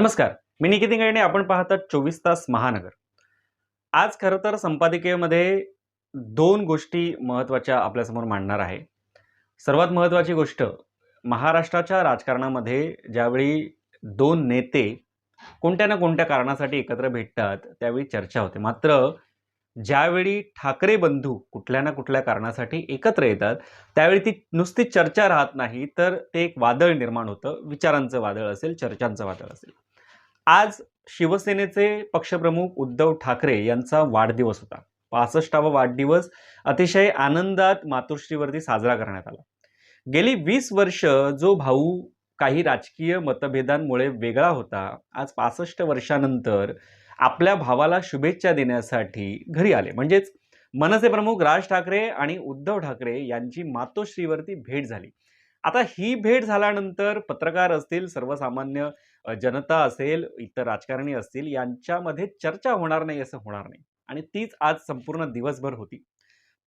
नमस्कार. मी निकिती गायणे आपण पाहतात चोवीस तास महानगर. आज खरं तर संपादकीयमध्ये दोन गोष्टी महत्त्वाच्या आपल्यासमोर मांडणार आहे. सर्वात महत्त्वाची गोष्ट महाराष्ट्राच्या राजकारणामध्ये ज्यावेळी दोन नेते कोणत्या ना कोणत्या कारणासाठी एकत्र भेटतात त्यावेळी चर्चा होते. मात्र ज्यावेळी ठाकरे बंधू कुठल्या ना कुठल्या कारणासाठी एकत्र येतात त्यावेळी ती नुसती चर्चा राहत नाही तर ते एक वादळ निर्माण होतं. विचारांचं वादळ असेल चर्चांचं वादळ असेल. आज शिवसेनेचे पक्षप्रमुख उद्धव ठाकरे यांचा वाढदिवस होता. पासष्टावा वाढदिवस अतिशय आनंदात मातोश्रीवरती साजरा करण्यात आला. गेली वीस वर्ष जो भाऊ काही राजकीय मतभेदांमुळे वेगळा होता आज पासष्ट वर्षानंतर आपल्या भावाला शुभेच्छा देण्यासाठी घरी आले. म्हणजेच मनसे प्रमुख राज ठाकरे आणि उद्धव ठाकरे यांची मातोश्रीवरती भेट झाली. आता ही भेट झाल्यानंतर पत्रकार असतील सर्वसामान्य जनता असेल इतर राजकारणी असतील यांच्यामध्ये चर्चा होणार नाही असं होणार नाही. आणि तीच आज संपूर्ण दिवसभर होती.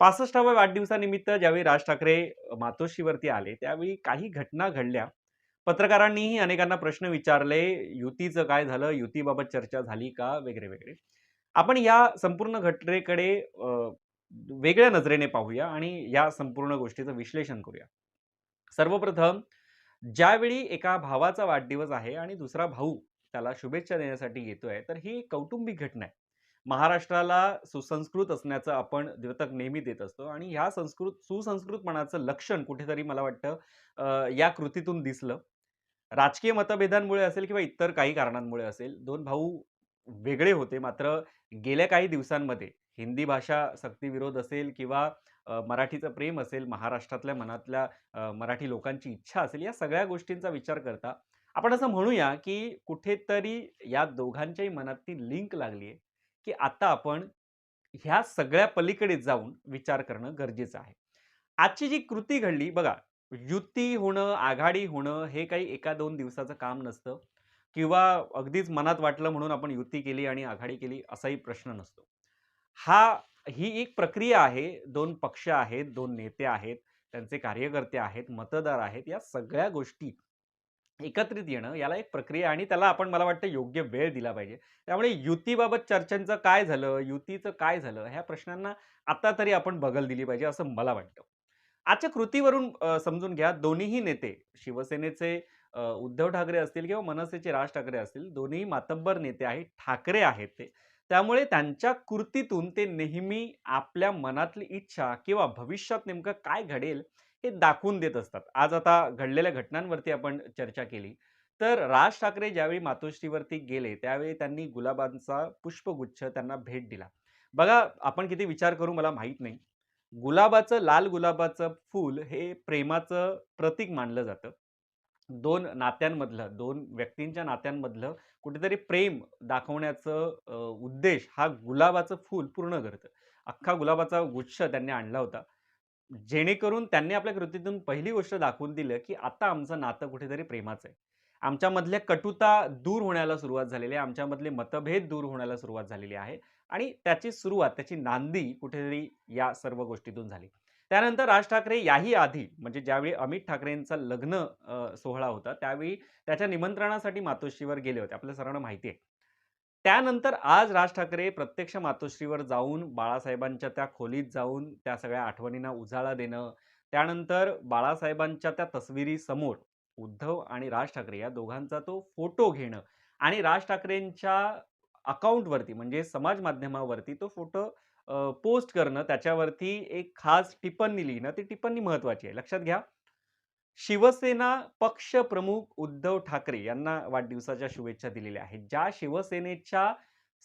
पासष्टाव्या वाढदिवसानिमित्त ज्यावेळी राज ठाकरे मातोश्रीवरती आले त्यावेळी काही घटना घडल्या. पत्रकारांनीही अनेकांना प्रश्न विचारले युतीचं काय झालं? युतीबाबत चर्चा झाली का? वगैरे वगैरे. आपण या संपूर्ण घटनेकडे वेगळ्या नजरेने पाहूया आणि या संपूर्ण गोष्टीचं विश्लेषण करूया. सर्वप्रथम ज्यावेळी एका भावाचा वाढदिवस आहे आणि दुसरा भाऊ त्याला शुभेच्छा देण्यासाठी येतोय तर ही कौटुंबिक घटना आहे. महाराष्ट्राला सुसंस्कृत असण्याचं आपण द्योतक नेहमी देत असतो आणि ह्या संस्कृत सुसंस्कृतपणाचं लक्षण कुठेतरी मला वाटतं या कृतीतून दिसलं. राजकीय मतभेदांमुळे असेल किंवा इतर काही कारणांमुळे असेल दोन भाऊ वेगळे होते. मात्र गेल्या काही दिवसांमध्ये हिंदी भाषा सक्तीविरोध असेल किंवा मराठीचं प्रेम असेल महाराष्ट्रातल्या मनातल्या मराठी लोकांची इच्छा असेल या सगळ्या गोष्टींचा विचार करता आपण असं म्हणूया की कुठेतरी या दोघांच्याही मनात ती लिंक लागली आहे की आता आपण ह्या सगळ्या पलीकडे जाऊन विचार करणं गरजेचं आहे. आजची जी कृती घडली बघा युती होणं आघाडी होणं हे काही एका दोन दिवसाचं काम नसतं किंवा अगदीच मनात वाटलं म्हणून आपण युती केली आणि आघाडी केली असाही प्रश्न नसतो. हा ही एक प्रक्रिया आहे. दोन पक्ष आहेत दोन नेते आहेत त्यांचे कार्यकर्ते आहेत मतदार आहेत या सगळ्या गोष्टी एकत्रित येणं याला एक प्रक्रिया आणि त्याला आपण मला वाटतं योग्य वेळ दिला पाहिजे. त्यामुळे युतीबाबत चर्चांचं काय झालं युतीचं काय झालं ह्या प्रश्नांना आता तरी आपण बगल दिली पाहिजे असं मला वाटतं. आजच्या कृतीवरून समजून घ्या दोन्हीही नेते शिवसेनेचे उद्धव ठाकरे असतील किंवा मनसेचे राज ठाकरे असतील दोन्ही मातब्बर नेते आहेत ठाकरे आहेत ते. त्यामुळे त्यांच्या कृतीतून ते नेहमी आपल्या मनातली इच्छा किंवा भविष्यात नेमकं काय घडेल हे दाखवून देत असतात. आज आता घडलेल्या घटनांवरती आपण चर्चा केली. तर राज ठाकरे ज्यावेळी मातोश्रीवरती गेले त्यावेळी त्यांनी गुलाबांचा पुष्पगुच्छ त्यांना भेट दिला. बघा आपण किती विचार करू मला माहीत नाही. गुलाबाचं लाल गुलाबाचं फूल हे प्रेमाचं प्रतीक मानलं जातं. दोन नात्यांमधलं दोन व्यक्तींच्या नात्यांमधलं कुठेतरी प्रेम दाखवण्याचं उद्देश हा गुलाबाचं फूल पूर्ण करतं. अख्खा गुलाबाचा गुच्छ त्यांनी आणला होता. जेणेकरून त्यांनी आपल्या कृतीतून पहिली गोष्ट दाखवून दिलं की आता आमचं नातं कुठेतरी प्रेमाचं आहे. आमच्यामधल्या कटुता दूर होण्याला सुरुवात झालेली आहे आमच्यामधले मतभेद दूर होण्याला सुरुवात झालेली आहे आणि त्याची सुरुवात त्याची नांदी कुठेतरी या सर्व गोष्टीतून झाली. त्यानंतर राज ठाकरे याही आधी म्हणजे ज्यावेळी अमित ठाकरेंचा लग्न सोहळा होता त्यावेळी त्याच्या निमंत्रणासाठी मातोश्रीवर गेले होते. आपल्या सर्वांना माहिती आहे. त्यानंतर आज राज ठाकरे प्रत्यक्ष मातोश्रीवर जाऊन बाळासाहेबांच्या त्या खोलीत जाऊन त्या सगळ्या आठवणींना उजाळा देणं त्यानंतर बाळासाहेबांच्या त्या तस्विरी समोर उद्धव आणि राज ठाकरे या दोघांचा तो फोटो घेणं आणि राज ठाकरेंच्या अकाउंटवरती म्हणजे समाज माध्यमावरती तो फोटो पोस्ट करणं त्याच्यावरती एक खास टिप्पणी लिहिणं ती टिप्पणी महत्वाची आहे. लक्षात घ्या. शिवसेना पक्ष प्रमुख उद्धव ठाकरे यांना वाढदिवसाच्या शुभेच्छा दिलेल्या आहेत. ज्या शिवसेनेच्या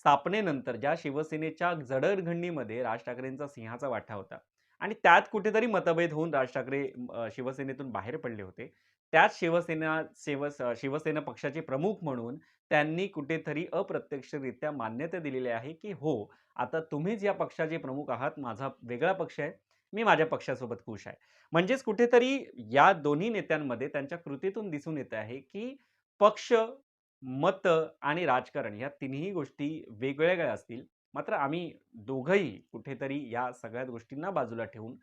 स्थापनेनंतर ज्या शिवसेनेच्या जडणघडणीमध्ये राज ठाकरेंचा सिंहाचा वाटा होता आणि त्यात कुठेतरी मतभेद होऊन राज ठाकरे शिवसेनेतून बाहेर पडले होते. त्याच शिवसेना शिवस शिवसेना पक्षाचे प्रमुख म्हणून त्यांनी कुठेतरी अप्रत्यक्षरित्या मान्यता दिलेली आहे की हो आता तुम्हीच या पक्षाचे प्रमुख आहात माझा वेगळा पक्ष आहे मी माझ्या पक्षासोबत खुश आहे. म्हणजेच कुठेतरी या दोन्ही नेत्यांमध्ये त्यांच्या कृतीतून दिसून येत आहे की पक्ष मत आणि राजकारण या तिन्ही गोष्टी वेगवेगळ्या असतील. मात्र आम्ही दोघंही कुठेतरी या सगळ्या गोष्टींना बाजूला ठेवून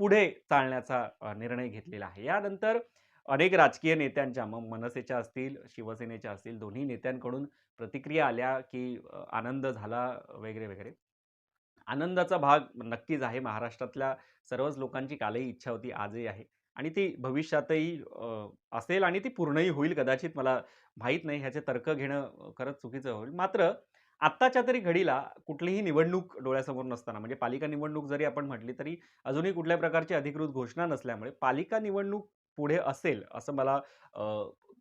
पुढे चालण्याचा निर्णय घेतलेला आहे. यानंतर अनेक राजकीय नेत्यांच्या मग मनसेच्या असतील, शिवसेनेच्या असतील दोन्ही नेत्यांकडून प्रतिक्रिया आल्या, की आनंद झाला वगैरे, वगैरे. आनंदाचा भाग नक्कीच आहे. महाराष्ट्रातल्या सर्वच लोकांची कालही इच्छा होती, आजही आहे आणि ती भविष्यातही असेल आणि ती पूर्णही होईल कदाचित मला माहीत नाही. ह्याचे तर्क घेणं खरंच चुकीचं होईल. मात्र आत्ताच्या तरी घडीला कुठलीही निवडणूक डोळ्यासमोर नसताना म्हणजे पालिका निवडणूक जरी आपण म्हटली तरी अजूनही कुठल्या प्रकारची अधिकृत घोषणा नसल्यामुळे पालिका निवडणूक पुढे असेल असं मला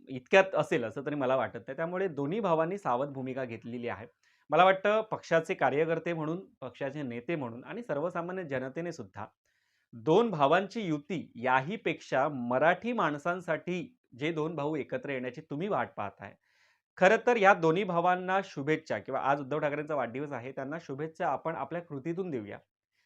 इतक्यात असेल असं तरी मला वाटत नाही. त्यामुळे दोन्ही भावांनी सावध भूमिका घेतलेली आहे. मला वाटतं पक्षाचे कार्यकर्ते म्हणून, पक्षाचे नेते म्हणून आणि सर्वसामान्य जनतेने सुद्धा दोन भावांची युती याहीपेक्षा मराठी माणसांसाठी जे दोन भाऊ एकत्र येण्याची तुम्ही वाट पाहताय. खरं तर या दोन्ही भावांना शुभेच्छा किंवा आज उद्धव ठाकरेंचा वाढदिवस आहे. त्यांना शुभेच्छा आपण आपल्या कृतीतून देऊया.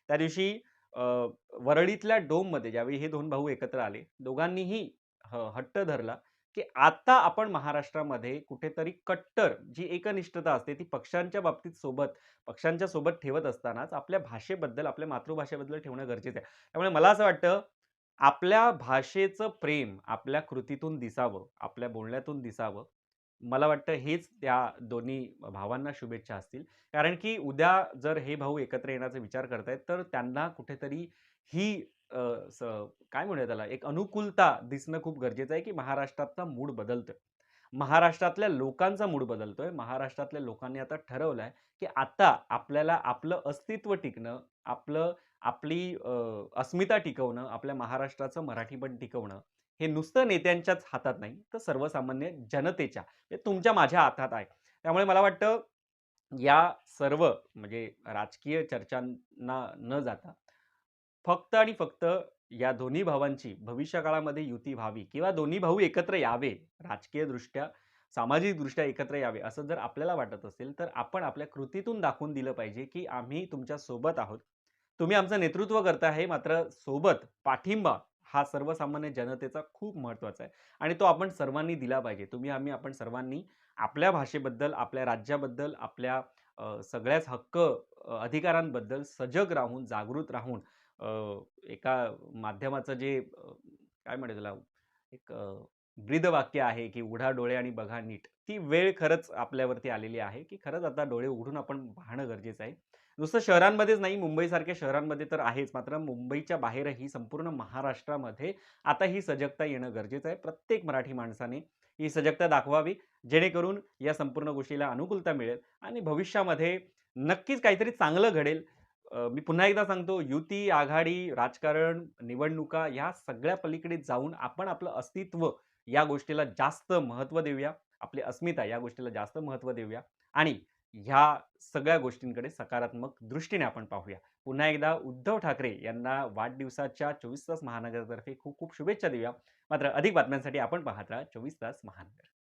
त्या दिवशी वरळीतल्या डोममध्ये ज्यावेळी हे दोन भाऊ एकत्र आले, दोघांनीही ह हट्ट धरला, की आता आपण महाराष्ट्रामध्ये कुठेतरी कट्टर जी एकनिष्ठता असते ती पक्षांच्या बाबतीत सोबत पक्षांच्या सोबत ठेवत असतानाच आपल्या भाषेबद्दल, आपल्या मातृभाषेबद्दल ठेवणं गरजेचं आहे. त्यामुळे मला असं वाटतं, आपल्या भाषेचं प्रेम आपल्या कृतीतून दिसावं, आपल्या बोलण्यातून दिसावं. मला वाटतं हेच त्या दोन्ही भावांना शुभेच्छा असतील. कारण की उद्या जर हे भाऊ एकत्र येण्याचा विचार करतायत, तर त्यांना कुठेतरी ही स काय म्हणूया त्याला एक अनुकूलता दिसणं खूप गरजेचं आहे, की महाराष्ट्रातला मूड बदलतोय. महाराष्ट्रातल्या लोकांचा मूड बदलतोय. महाराष्ट्रातल्या लोकांनी आता ठरवलं आहे की आता आपल्याला आपलं अस्तित्व टिकणं, आपलं आपली अस्मिता टिकवणं, आपल्या महाराष्ट्राचं मराठीपण टिकवणं, हे नुसतं नेत्यांच्याच हातात नाही, तर सर्वसामान्य जनतेच्या तुमच्या माझ्या हातात आहे. त्यामुळे मला वाटतं, या सर्व म्हणजे राजकीय चर्चांना न जाता, फक्त आणि फक्त या दोन्ही भावांची भविष्यकाळामध्ये युती व्हावी किंवा दोन्ही भाऊ एकत्र यावे, राजकीयदृष्ट्या, सामाजिकदृष्ट्या एकत्र यावे, असं जर आपल्याला वाटत असेल, तर आपण आपल्या कृतीतून दाखवून दिलं पाहिजे, की आम्ही तुमच्यासोबत आहोत. तुम्ही आमचं नेतृत्व करता हे मात्र सोबत पाठिंबा हा सर्वसामान्य जनतेचा खूप महत्त्वाचा आहे आणि तो आपण सर्वांनी दिला पाहिजे. तुम्ही आम्ही आपण सर्वांनी आपल्या भाषेबद्दल, आपल्या राज्याबद्दल, आपल्या सगळ्याच हक्क, अधिकारांबद्दल सजग राहून, जागृत राहून एका माध्यमाचं जे काय म्हणूया त्याला एक ब्रीद ब्रीदवाक्य आहे, की "उघडा डोळे आणि बघा नीट." ती वेळ खरंच आपल्यावरती आलेली आहे, की खरंच आता डोळे उघडून आपण पाहणं गरजेचं आहे. नुसतं शहरांमध्येच नाही, मुंबईसारख्या शहरांमध्ये तर आहेच. मात्र मुंबईच्या बाहेरही संपूर्ण महाराष्ट्रामध्ये आता ही सजगता येणं गरजेचं आहे. प्रत्येक मराठी माणसाने ही सजगता दाखवावी, जेणेकरून या संपूर्ण गोष्टीला अनुकूलता मिळेल आणि भविष्यामध्ये नक्कीच काहीतरी चांगलं घडेल. मी पुन्हा एकदा सांगतो, युती, आघाडी, राजकारण, निवडणुका ह्या सगळ्या पलीकडे जाऊन आपण आपलं अस्तित्व या गोष्टीला जास्त महत्त्व देऊया. आपली अस्मिता या गोष्टीला जास्त महत्त्व देऊया आणि ह्या सगळ्या गोष्टींकडे सकारात्मक दृष्टीने आपण पाहूया. पुन्हा एकदा उद्धव ठाकरे यांना वाढदिवसाच्या 24 तास महानगरतर्फे खूप खूप शुभेच्छा देऊया. मात्र अधिक बातम्यांसाठी आपण पाहत राहा 24 तास महानगर.